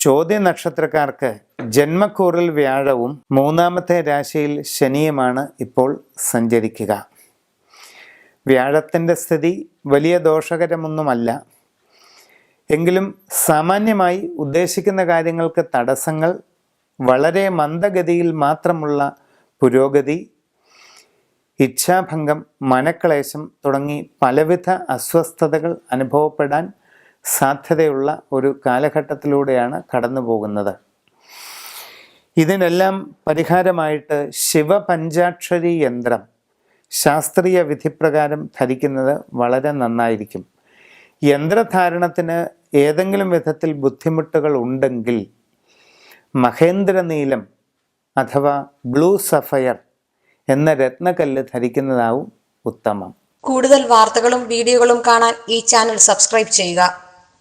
ചോദ്യ നക്ഷത്രക്കാർക്ക് ജന്മക്കൂറിൽ വ്യാഴവും മൂന്നാമത്തെ രാശിയിൽ ശനിയുമാണ് ഇപ്പോൾ സഞ്ചരിക്കുക. വ്യാഴത്തിന്റെ സ്ഥിതി വലിയ ദോഷകരമൊന്നുമല്ല. എങ്കിലും സാമാന്യമായി ഉദ്ദേശിക്കുന്ന കാര്യങ്ങൾക്ക് തടസ്സങ്ങൾ വളരെ മന്ദഗതിയിൽ മാത്രമുള്ള പുരോഗതി ഇച്ഛാഭംഗം മനക്ലേശം തുടങ്ങി പലവിധ അസ്വസ്ഥതകൾ അനുഭവപ്പെടാൻ സാധ്യതയുള്ള ഒരു കാലഘട്ടത്തിലൂടെയാണ് കടന്നു പോകുന്നത്. ഇതിനെല്ലാം പരിഹാരമായിട്ട് ശിവപഞ്ചാക്ഷരി യന്ത്രം ശാസ്ത്രീയ വിധിപ്രകാരം ധരിക്കുന്നത് വളരെ നന്നായിരിക്കും. യന്ത്രധാരണത്തിന് ഏതെങ്കിലും വിധത്തിൽ ബുദ്ധിമുട്ടുകൾ ഉണ്ടെങ്കിൽ മഹേന്ദ്രനീലം അഥവാ ബ്ലൂ സഫയർ എന്ന രത്നക്കല്ല് ധരിക്കുന്നതാവും ഉത്തമം. കൂടുതൽ വാർത്തകളും വീഡിയോകളും കാണാൻ ഈ ചാനൽ സബ്സ്ക്രൈബ് ചെയ്യുക.